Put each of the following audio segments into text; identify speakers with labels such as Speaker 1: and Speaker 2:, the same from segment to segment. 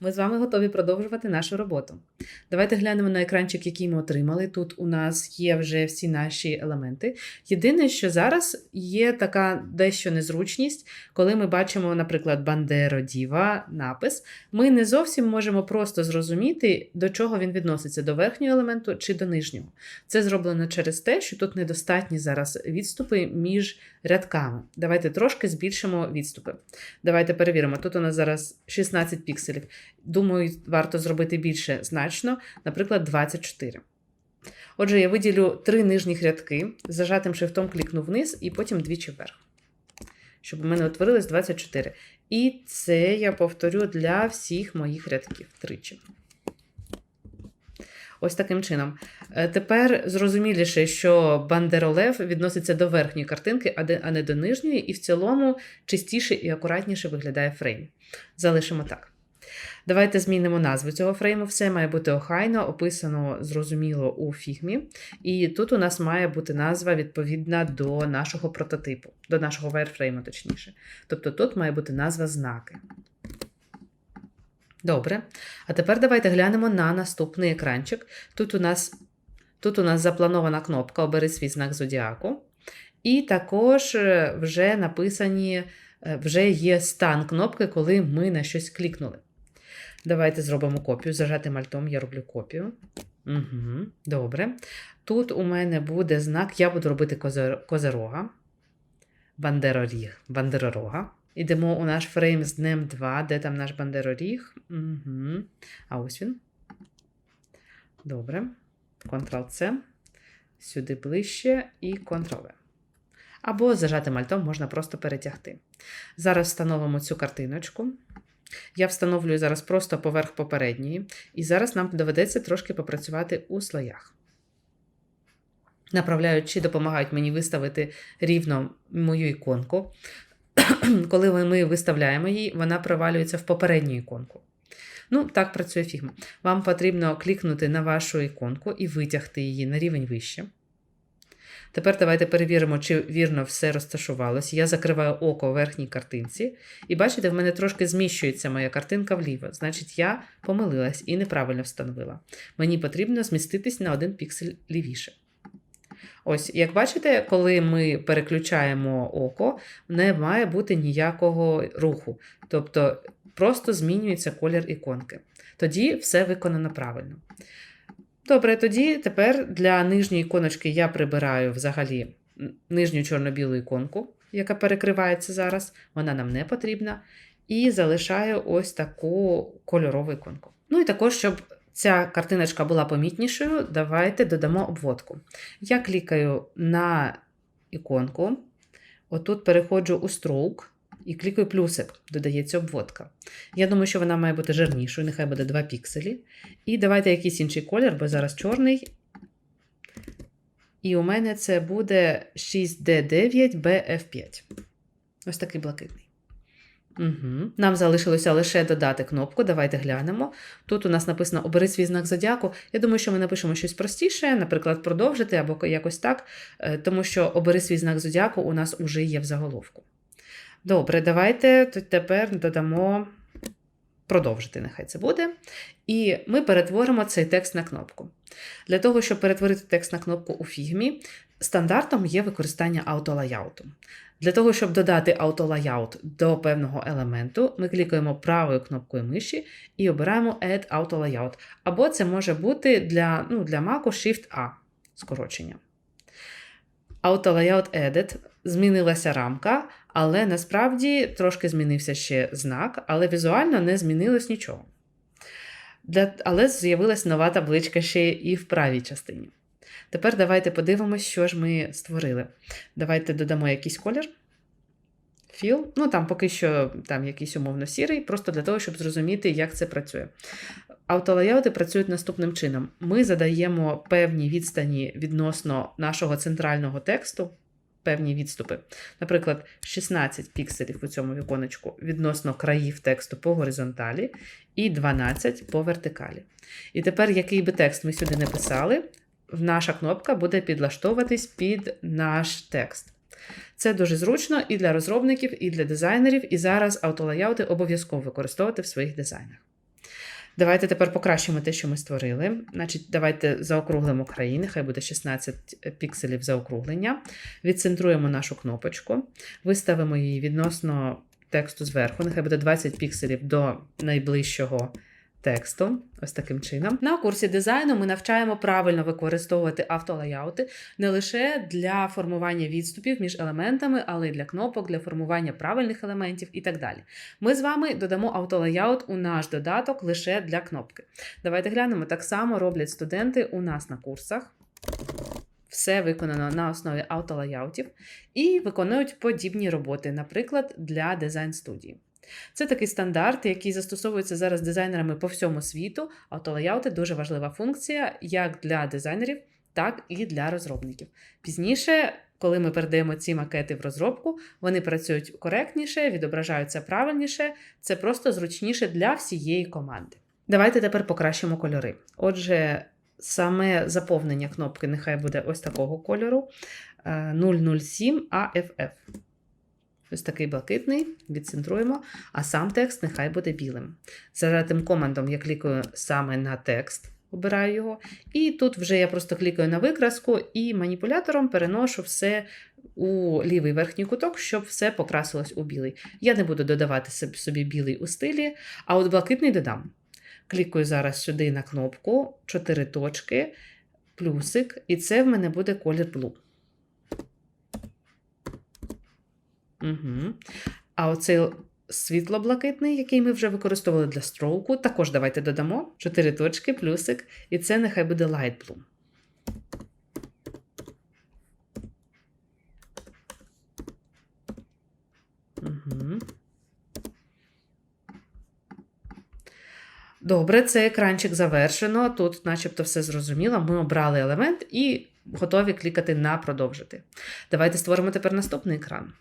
Speaker 1: Ми з вами готові продовжувати нашу роботу. Давайте глянемо на екранчик, який ми отримали. Тут у нас є вже всі наші елементи. Єдине, що зараз є така дещо незручність, коли ми бачимо, наприклад, Бандеро Діва напис, ми не зовсім можемо просто зрозуміти, до чого він відноситься, до верхнього елементу чи до нижнього. Це зроблено через те, що тут недостатні зараз відступи між рядками. Давайте трошки збільшимо відступи. Давайте перевіримо. Тут у нас зараз 16 пікселів. Думаю, варто зробити більше значно, наприклад, 24. Отже, я виділю три нижніх рядки, зажатим шрифтом клікну вниз і потім двічі вверх. Щоб у мене утворилось 24. І це я повторю для всіх моїх рядків тричі. Ось таким чином. Е, Тепер зрозуміліше, що бандеролев відноситься до верхньої картинки, а не до нижньої, і в цілому чистіше і акуратніше виглядає фрейм. Залишимо так. Давайте змінимо назву цього фрейму. Все має бути охайно, описано зрозуміло у фігмі. І тут у нас має бути назва відповідна до нашого прототипу, до нашого вайрфрейму, точніше. Тобто тут має бути назва знаки. Добре. А тепер давайте глянемо на наступний екранчик. Тут у нас, тут у нас запланована кнопка Обери свій знак зодіаку. І також е, вже написані, е, вже є стан кнопки, коли ми на щось клікнули. Давайте зробимо копію. Зажатим альтом я роблю копію. Угу, Добре. Тут у мене буде знак, я буду робити козирога. Бандероріг, бандеророга. Ідемо у наш фрейм з днем 2, де там наш бандероріг. Угу. А ось він. Добре. Ctrl-C. Сюди ближче і Ctrl-V. Або зажатим альтом можна просто перетягти. Зараз встановимо цю картиночку. Я встановлюю зараз просто поверх попередньої, і зараз нам доведеться трошки попрацювати у слоях. Направляючи допомагають мені виставити рівно мою іконку. Коли ми виставляємо її, вона провалюється в попередню іконку. Ну, так працює фігма. Вам потрібно клікнути на вашу іконку і витягти її на рівень вище. Тепер давайте перевіримо, чи вірно все розташувалось. Я закриваю око у верхній картинці. І бачите, в мене трошки зміщується моя картинка вліво. Значить, я помилилась і неправильно встановила. Мені потрібно зміститись на один піксель лівіше. Ось, як бачите, коли ми переключаємо око, не має бути ніякого руху. Тобто просто змінюється колір іконки. Тоді все виконано правильно. Добре, тоді тепер для нижньої іконочки я прибираю взагалі нижню чорно-білу іконку, яка перекривається зараз, вона нам не потрібна. І залишаю ось таку кольорову іконку. Ну і також, щоб ця картиночка була помітнішою, давайте додамо обводку. Я клікаю на іконку, отут переходжу у stroke і клікаю плюсик, додається обводка. Я думаю, що вона має бути жирнішою, нехай буде 2 пікселі. І давайте якийсь інший колір, бо зараз чорний. І у мене це буде 6D9BF5. Ось такий блакитний. Угу. Нам залишилося лише додати кнопку. Давайте глянемо. Тут у нас написано Обери свій знак зодіаку. Я думаю, що ми напишемо щось простіше, наприклад, продовжити або якось так, е, тому що обери свій знак зодіаку у нас уже є в заголовку. Добре, давайте тепер додамо продовжити, нехай це буде. І ми перетворимо цей текст на кнопку. Для того, щоб перетворити текст на кнопку у фігмі, стандартом є використання автолаяуту. Для того, щоб додати автолаяут до певного елементу, ми клікаємо правою кнопкою миші і обираємо Add Auto Layout. Або це може бути для, ну, для Mac Shift-A скорочення. Auto Layout Edit змінилася рамка, але насправді трошки змінився ще знак, але візуально не змінилось нічого. Але з'явилась нова табличка ще і в правій частині. Тепер давайте подивимось, що ж ми створили. Давайте додамо якийсь колір. Філ. Ну, там поки що там якийсь умовно сірий, просто для того, щоб зрозуміти, як це працює. Автолаяути працюють наступним чином: ми задаємо певні відстані відносно нашого центрального тексту, певні відступи. Наприклад, 16 пікселів у цьому віконечку відносно країв тексту по горизонталі і 12 по вертикалі. І тепер, який би текст ми сюди не писали, наша кнопка буде підлаштовуватись під наш текст. Це дуже зручно і для розробників, і для дизайнерів, і зараз автолаяути обов'язково використовувати в своїх дизайнах. Давайте тепер покращимо те, що ми створили. Значить, давайте заокруглимо краї, нехай буде 16 пікселів заокруглення. Відцентруємо нашу кнопочку, виставимо її відносно тексту зверху, нехай буде 20 пікселів до найближчого тексту. Ось таким чином. На курсі дизайну ми навчаємо правильно використовувати автолеяути не лише для формування відступів між елементами, але й для кнопок, для формування правильних елементів і так далі. Ми з вами додамо автолеяут у наш додаток лише для кнопки. Давайте глянемо, так само роблять студенти у нас на курсах. Все виконано на основі автолеяутів і виконують подібні роботи, наприклад, для дизайн студії. Це такий стандарт, який застосовується зараз дизайнерами по всьому світу. Автолеяути дуже важлива функція як для дизайнерів, так і для розробників. Пізніше, коли ми передаємо ці макети в розробку, вони працюють коректніше, відображаються правильніше, це просто зручніше для всієї команди. Давайте тепер покращимо кольори. Отже, саме заповнення кнопки нехай буде ось такого кольору е, 007 AFF. Ось такий блакитний, відцентруємо, а сам текст нехай буде білим. Зажатим командом я клікаю саме на текст, обираю його. І тут вже я просто клікаю на викраску і маніпулятором переношу все у лівий верхній куток, щоб все покрасилось у білий. Я не буду додавати собі білий у стилі, а от блакитний додам. Клікаю зараз сюди на кнопку, 4 точки, плюсик, і це в мене буде колір Blue. Угу. А оцей світло-блакитний, який ми вже використовували для строуку, також давайте додамо 4 точки, плюсик, і це нехай буде Light Blue. Угу. Добре, цей екранчик завершено. Тут, начебто, все зрозуміло. Ми обрали елемент і готові клікати на продовжити. Давайте створимо тепер наступний екран.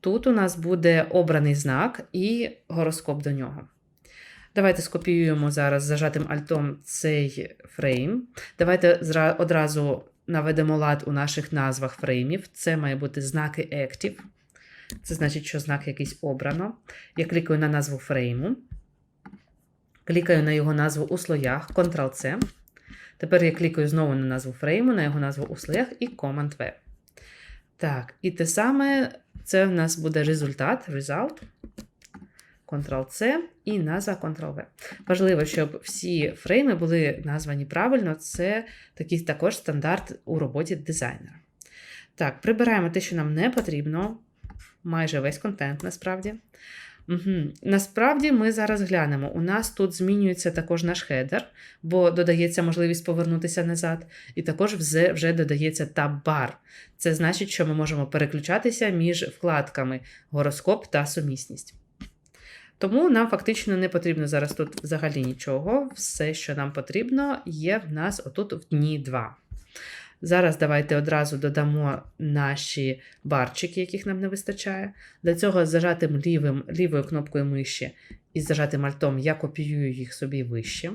Speaker 1: Тут у нас буде обраний знак і гороскоп до нього. Давайте скопіюємо зараз зажатим альтом цей фрейм. Давайте одразу наведемо лад у наших назвах фреймів. Це має бути знаки Active. Це значить, що знак якийсь обрано. Я клікаю на назву фрейму. Клікаю на його назву у слоях, Ctrl-C. Тепер я клікаю знову на назву фрейму, на його назву у слоях і Command-V. Так, і те саме, це в нас буде результат, result, Ctrl-C і назва Ctrl-V. Важливо, щоб всі фрейми були названі правильно, це такий також стандарт у роботі дизайнера. Так, прибираємо те, що нам не потрібно, майже весь контент насправді. Угу. Насправді ми зараз глянемо. У нас тут змінюється також наш хедер, бо додається можливість повернутися назад, і також вже, додається таб-бар. Це значить, що ми можемо переключатися між вкладками гороскоп та сумісність. Тому нам фактично не потрібно зараз тут взагалі нічого. Все, що нам потрібно, є в нас отут в дні 2. Зараз давайте одразу додамо наші барчики, яких нам не вистачає. Для цього зажатим лівим, лівою кнопкою миші і зажатим альтом я копіюю їх собі вище.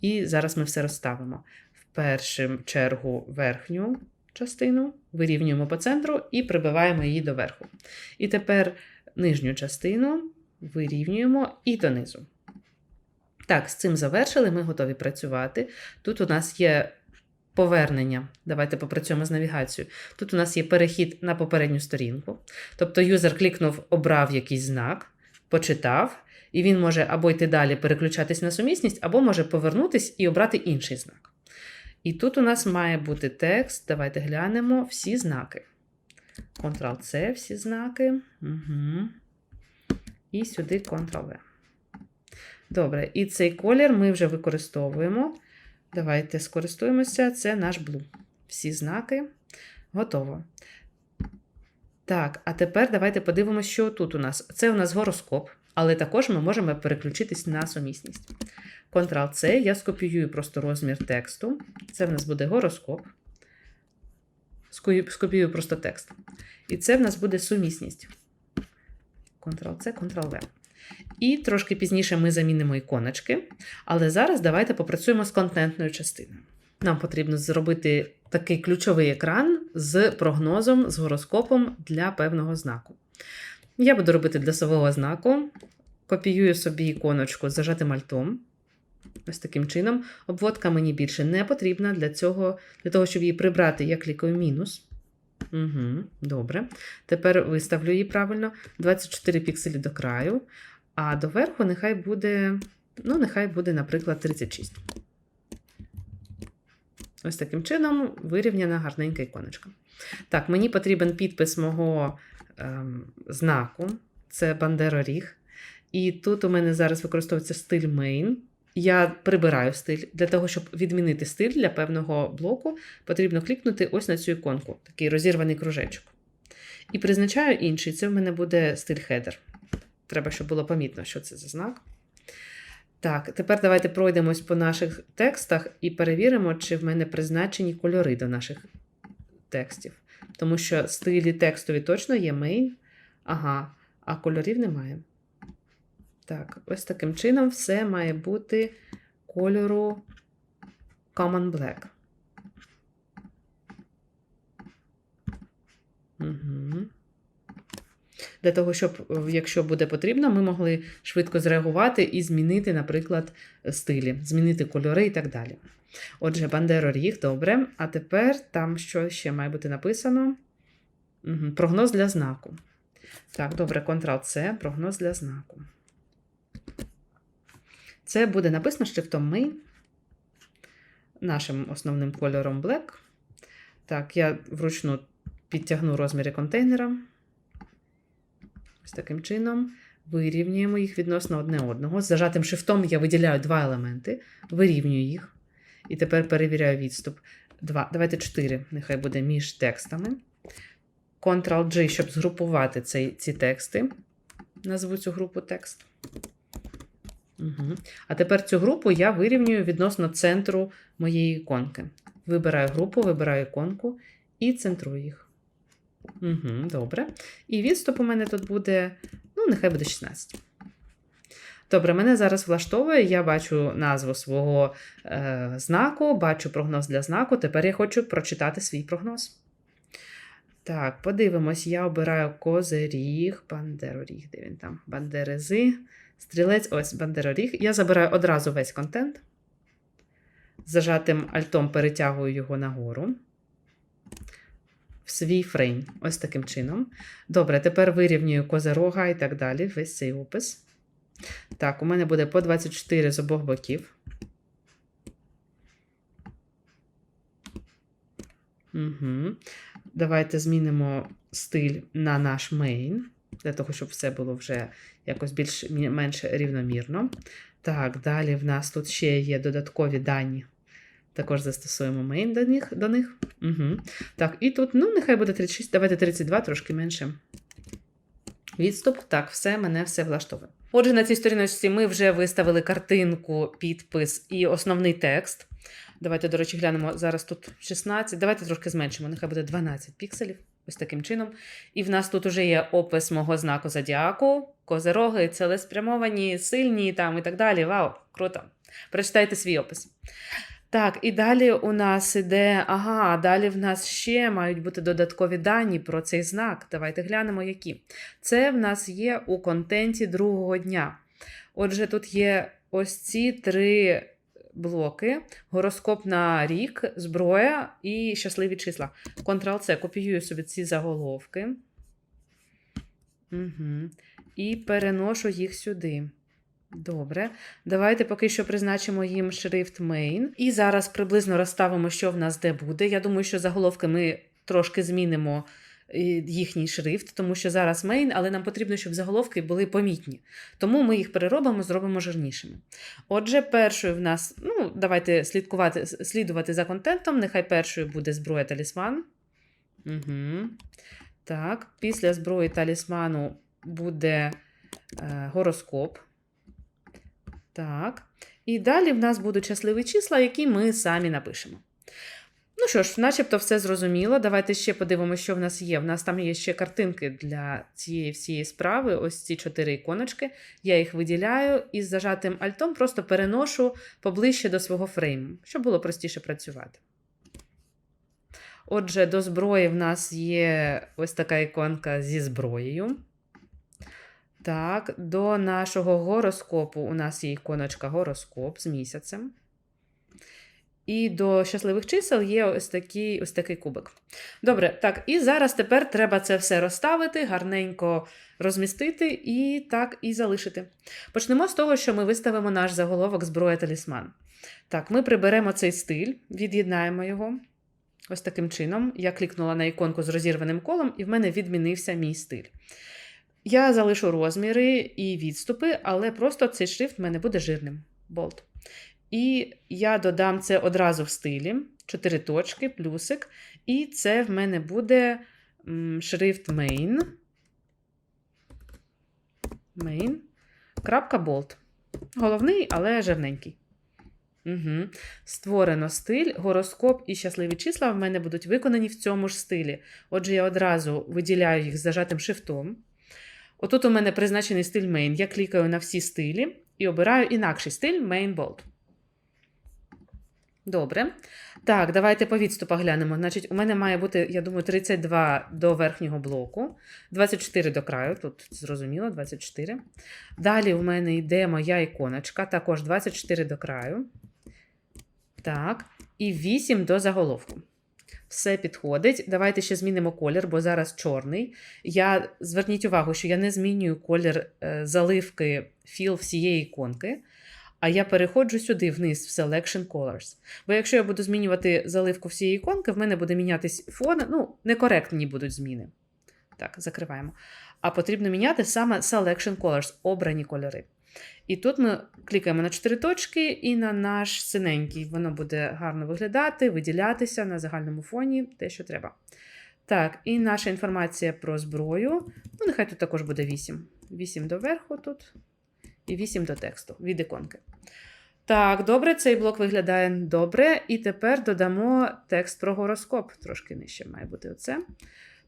Speaker 1: І зараз ми все розставимо. В першу чергу верхню частину вирівнюємо по центру і прибиваємо її до верху. І тепер нижню частину вирівнюємо і донизу. Так, з цим завершили, ми готові працювати. Тут у нас є Повернення. Давайте попрацюємо з навігацією. Тут у нас є перехід на попередню сторінку. Тобто юзер клікнув, обрав якийсь знак, почитав, і він може або йти далі, переключатись на сумісність, або може повернутись і обрати інший знак. І тут у нас має бути текст. Давайте глянемо всі знаки. Ctrl-C, всі знаки. Угу. І сюди Ctrl-V. Добре, і цей колір ми вже використовуємо. Давайте скористуємося, це наш Blue. Всі знаки. Готово. Так, а тепер давайте подивимося, що тут у нас. Це у нас гороскоп, але також ми можемо переключитись на сумісність. Ctrl-C, я скопіюю просто розмір тексту. Це в нас буде гороскоп. Скопіюю просто текст. І це в нас буде сумісність. Ctrl-C, Ctrl-V. І трошки пізніше ми замінимо іконочки. Але зараз давайте попрацюємо з контентною частиною. Нам потрібно зробити такий ключовий екран з прогнозом, з гороскопом для певного знаку. Я буду робити для свого знаку. Копіюю собі іконочку з зажатим альтом. Ось таким чином. Обводка мені більше не потрібна для цього, для того, щоб її прибрати, я клікаю мінус. Угу, Добре. Тепер виставлю її правильно. 24 пікселі до краю, а доверху нехай буде, ну, нехай буде, наприклад, 36. Ось таким чином вирівняна гарненька іконочка. Так, мені потрібен підпис мого ем, знаку. Це Бандероріг. І тут у мене зараз використовується стиль main. Я прибираю стиль. Для того, щоб відмінити стиль для певного блоку, потрібно клікнути ось на цю іконку, такий розірваний кружечок. І призначаю інший. Це в мене буде стиль header. Треба, щоб було помітно, що це за знак. Так, тепер давайте пройдемось по наших текстах і перевіримо, чи в мене призначені кольори до наших текстів. Тому що стилі текстові точно є main. Ага, а кольорів немає. Так, ось таким чином все має бути кольору Common Black. Угу. Для того, щоб, якщо буде потрібно, ми могли швидко зреагувати і змінити, наприклад, стилі, змінити кольори і так далі. Отже, Бандероріг, добре. А тепер там що ще має бути написано? Угу. Прогноз для знаку. Так, добре, Ctrl-C, прогноз для знаку. Це буде написано шрифтом Main, нашим основним кольором Black. Так, я вручну підтягну розміри контейнера. Ось таким чином. Вирівнюємо їх відносно одне одного. З зажатим шифтом я виділяю два елементи, вирівнюю їх. І тепер перевіряю відступ. Два. Давайте 4, нехай буде між текстами. Ctrl-G, щоб згрупувати цей, ці тексти. Назву цю групу текст. Угу. А тепер цю групу я вирівнюю відносно центру моєї іконки. Вибираю групу, вибираю іконку і центрую їх. Угу, Добре. І відступ у мене тут буде, ну, нехай буде 16. Добре, мене зараз влаштовує. Я бачу назву свого е, знаку, бачу прогноз для знаку. Тепер я хочу прочитати свій прогноз. Так, подивимось, я обираю козиріг, бандероріг, де він там? Бандерези. Стрілець, ось бандероріг. Я забираю одразу весь контент. Зажатим альтом перетягую його нагору. В свій фрейм. Ось таким чином. Добре, тепер вирівнюю козирога і так далі. Весь цей опис. Так, у мене буде по 24 з обох боків. Угу. Давайте змінимо стиль на наш мейн для того, щоб все було вже якось більш-менш рівномірно. Так, далі в нас тут ще є додаткові дані. Також застосуємо main до них. До них. Угу. Так, і тут, ну, нехай буде 36, давайте 32, трошки менше. Відступ. Так, все, мене все влаштовує. Отже, на цій сторіночці ми вже виставили картинку, підпис і основний текст. Давайте, до речі, глянемо. Зараз тут 16. Давайте трошки зменшимо, нехай буде 12 пікселів. Ось таким чином. І в нас тут вже є опис мого знаку зодіаку, козероги, цілеспрямовані, сильні там і так далі. Вау, круто! Прочитайте свій опис. Так, і далі у нас іде, ага, далі в нас ще мають бути додаткові дані про цей знак. Давайте глянемо, які. Це в нас є у контенті другого дня. Отже, тут є ось ці три блоки: гороскоп на рік, зброя і щасливі числа. Ctrl-C, копіюю собі ці заголовки. Угу. І переношу їх сюди. Добре. Давайте поки що призначимо їм шрифт main. І зараз приблизно розставимо, що в нас де буде. Я думаю, що заголовки ми трошки змінимо їхній шрифт, тому що зараз main, але нам потрібно, щоб заголовки були помітні. Тому ми їх переробимо, зробимо жирнішими. Отже, першою в нас, ну, давайте слідкувати, слідувати за контентом. Нехай першою буде зброя талісман. Угу. Так, після зброї талісману буде е, гороскоп. Так. І далі в нас будуть щасливі числа, які ми самі напишемо. Ну що ж, начебто все зрозуміло. Давайте ще подивимося, що в нас є. В нас там є ще картинки для цієї всієї справи. Ось ці чотири іконочки. Я їх виділяю і з зажатим альтом просто переношу поближче до свого фрейму, щоб було простіше працювати. Отже, до зброї в нас є ось така іконка зі зброєю. Так, до нашого гороскопу у нас є іконочка гороскоп з місяцем. І до щасливих чисел є ось такий, ось такий кубик. Добре, так, і зараз тепер треба це все розставити, гарненько розмістити і так і залишити. Почнемо з того, що ми виставимо наш заголовок зброя талісман. Так, ми приберемо цей стиль, від'єднаємо його. Ось таким чином. Я клікнула на іконку з розірваним колом, і в мене відмінився мій стиль. Я залишу розміри і відступи, але просто цей шрифт в мене буде жирним. Болт. І я додам це одразу в стилі. Чотири точки, плюсик. І це в мене буде шрифт main. Main. Крапка болт. Головний, але жирненький. Угу. Створено стиль, гороскоп і щасливі числа в мене будуть виконані в цьому ж стилі. Отже, я одразу виділяю їх зажатим шрифтом. Отут у мене призначений стиль main. Я клікаю на всі стилі і обираю інакший стиль main bold. Добре. Так, давайте по відступах глянемо. Значить, у мене має бути, я думаю, 32 до верхнього блоку, 24 до краю, тут зрозуміло, 24. Далі в мене йде моя іконочка, також 24 до краю. Так, і 8 до заголовку. Все підходить. Давайте ще змінимо колір, бо зараз чорний. Я зверніть увагу, що я не змінюю колір е, заливки філ всієї іконки. А я переходжу сюди вниз в Selection Colors. Бо якщо я буду змінювати заливку всієї іконки, в мене буде мінятись фон, ну, некоректні будуть зміни. Так, закриваємо. А потрібно міняти саме Selection Colors, обрані кольори. І тут ми клікаємо на 4 точки і на наш синенький. Воно буде гарно виглядати, виділятися на загальному фоні, те, що треба. Так, і наша інформація про зброю. Ну, нехай тут також буде 8. 8 доверху тут і 8 до тексту від іконки. Так, добре, цей блок виглядає добре. І тепер додамо текст про гороскоп. Трошки нижче має бути оце.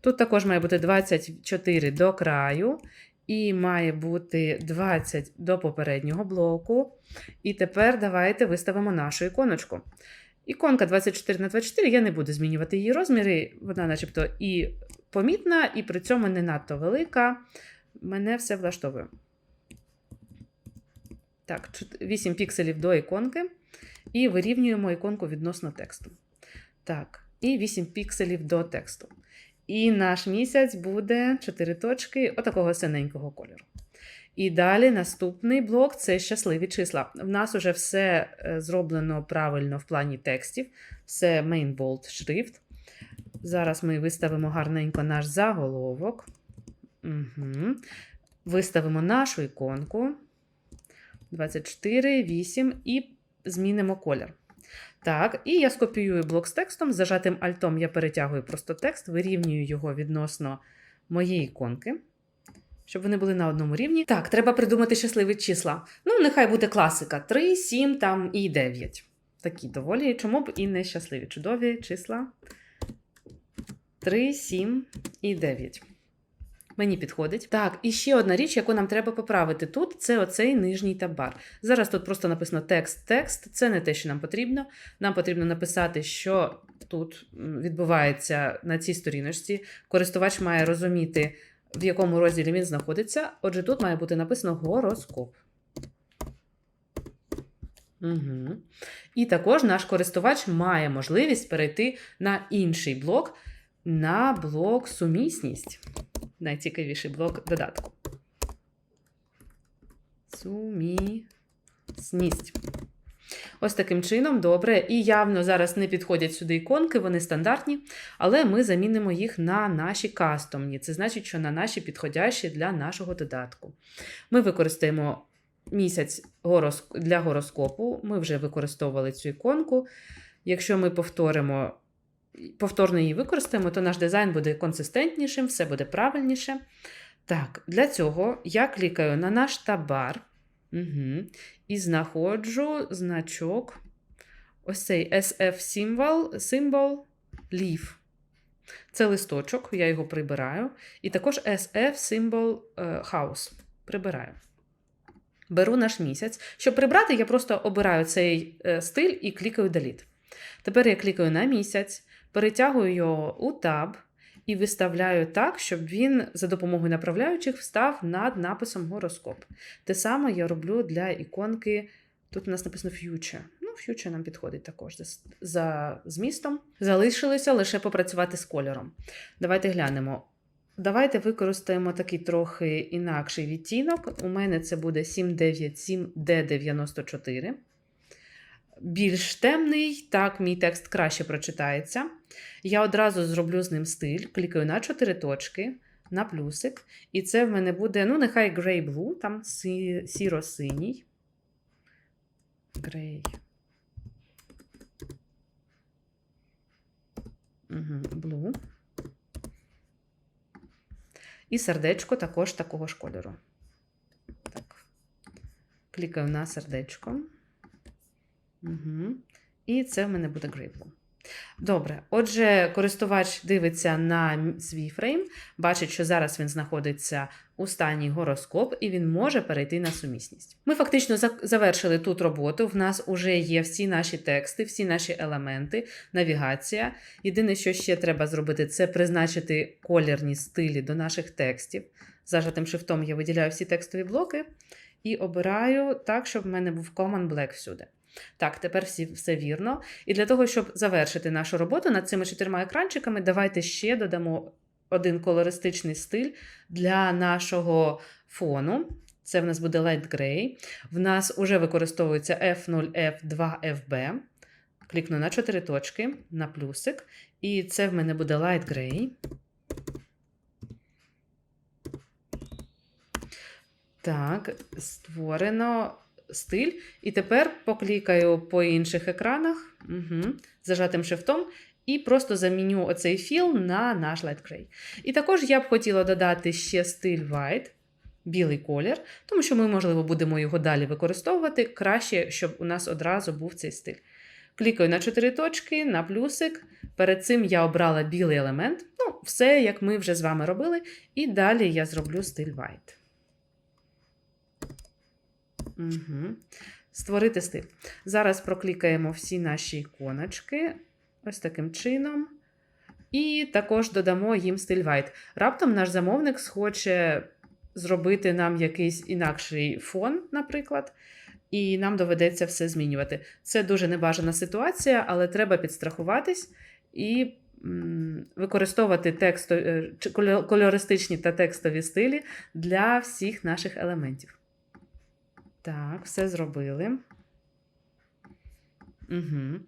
Speaker 1: Тут також має бути 24 до краю, і має бути 20 до попереднього блоку. І тепер давайте виставимо нашу іконочку. Іконка 24 на 24, я не буду змінювати її розміри, вона начебто і помітна, і при цьому не надто велика. Мене все влаштовує. Так, 8 пікселів до іконки. І вирівнюємо іконку відносно тексту. Так, і 8 пікселів до тексту. І наш місяць буде 4 точки отакого синенького кольору. І далі наступний блок це щасливі числа. В нас уже все е, зроблено правильно в плані текстів. Все bold шрифт. Зараз ми виставимо гарненько наш заголовок. Угу. Виставимо нашу іконку. 24, 8 і змінимо колір. Так, і я скопіюю блок з текстом. Зажатим альтом я перетягую просто текст, вирівнюю його відносно моєї іконки, щоб вони були на одному рівні. Так, треба придумати щасливі числа. Ну, нехай буде класика: 3, 7 там і 9. Такі доволі. Чому б і не щасливі? Чудові числа. 3, 7 і 9. Мені підходить. Так, і ще одна річ, яку нам треба поправити тут, це оцей нижній табар. Зараз тут просто написано текст-текст. Це не те, що нам потрібно. Нам потрібно написати, що тут відбувається на цій сторіночці. Користувач має розуміти, в якому розділі він знаходиться. Отже, тут має бути написано гороскоп. Угу. І також наш користувач має можливість перейти на інший блок, на блок сумісність найцікавіший блок додатку. Сумісність. Ось таким чином, добре. І явно зараз не підходять сюди іконки, вони стандартні, але ми замінимо їх на наші кастомні. Це значить, що на наші підходящі для нашого додатку. Ми використаємо місяць для гороскопу. Ми вже використовували цю іконку. Якщо ми повторимо повторно її використаємо, то наш дизайн буде консистентнішим, все буде правильніше. Так, для цього я клікаю на наш табар угу, і знаходжу значок, ось цей SF символ, Leaf. Це листочок, я його прибираю. І також SF символ е, House. Прибираю. Беру наш місяць. Щоб прибрати, я просто обираю цей е, стиль і клікаю Delete. Тепер я клікаю на місяць, перетягую його у таб і виставляю так, щоб він за допомогою направляючих встав над написом гороскоп. Те саме я роблю для іконки. Тут у нас написано Future. Ну, Future нам підходить також за змістом. Залишилося лише попрацювати з кольором. Давайте глянемо. Давайте використаємо такий трохи інакший відтінок. У мене це буде 797D94. Більш темний, так, мій текст краще прочитається. Я одразу зроблю з ним стиль, клікаю на 4 точки, на плюсик. І це в мене буде, ну, нехай Grey Blue, там сі- сіро-синій. Grey. Угу, Blue. І сердечко також такого ж кольору. Так. Клікаю на сердечко. Угу. І це в мене буде Grey Добре, отже, користувач дивиться на свій фрейм, бачить, що зараз він знаходиться у стані гороскоп, і він може перейти на сумісність. Ми фактично завершили тут роботу. В нас вже є всі наші тексти, всі наші елементи, навігація. Єдине, що ще треба зробити, це призначити колірні стилі до наших текстів. Зажатим шрифтом я виділяю всі текстові блоки і обираю так, щоб в мене був Common Black всюди. Так, тепер всі, все вірно. І для того, щоб завершити нашу роботу над цими чотирма екранчиками, давайте ще додамо один колористичний стиль для нашого фону. Це в нас буде Light Gray. В нас вже використовується F0, F2, FB. Клікну на 4 точки, на плюсик. І це в мене буде Light Gray. Так, створено стиль. І тепер поклікаю по інших екранах угу, зажатим шрифтом і просто заміню оцей філ на наш Light Gray. І також я б хотіла додати ще стиль White, білий колір, тому що ми, можливо, будемо його далі використовувати. Краще, щоб у нас одразу був цей стиль. Клікаю на 4 точки, на плюсик. Перед цим я обрала білий елемент. Ну, все, як ми вже з вами робили. І далі я зроблю стиль White. Угу. Створити стиль. Зараз проклікаємо всі наші іконочки ось таким чином. І також додамо їм стиль White. Раптом наш замовник схоче зробити нам якийсь інакший фон, наприклад, і нам доведеться все змінювати. Це дуже небажана ситуація, але треба підстрахуватись і використовувати тексто, е, кольористичні та текстові стилі для всіх наших елементів. Так, все зробили. Угу.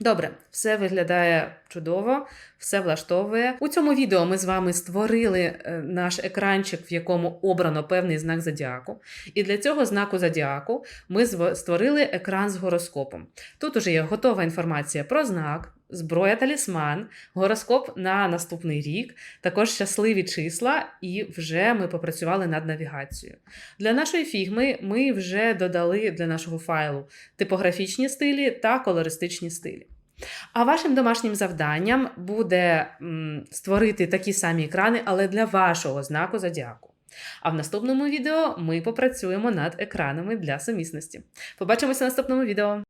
Speaker 1: Добре, все виглядає чудово, все влаштовує. У цьому відео ми з вами створили е, наш екранчик, в якому обрано певний знак зодіаку. І для цього знаку зодіаку ми створили екран з гороскопом. Тут уже є готова інформація про знак, зброя талісман, гороскоп на наступний рік, також щасливі числа, і вже ми попрацювали над навігацією. Для нашої фігми ми вже додали для нашого файлу типографічні стилі та колористичні стилі. А вашим домашнім завданням буде створити такі самі екрани, але для вашого знаку зодіаку. А в наступному відео ми попрацюємо над екранами для сумісності. Побачимося в наступному відео.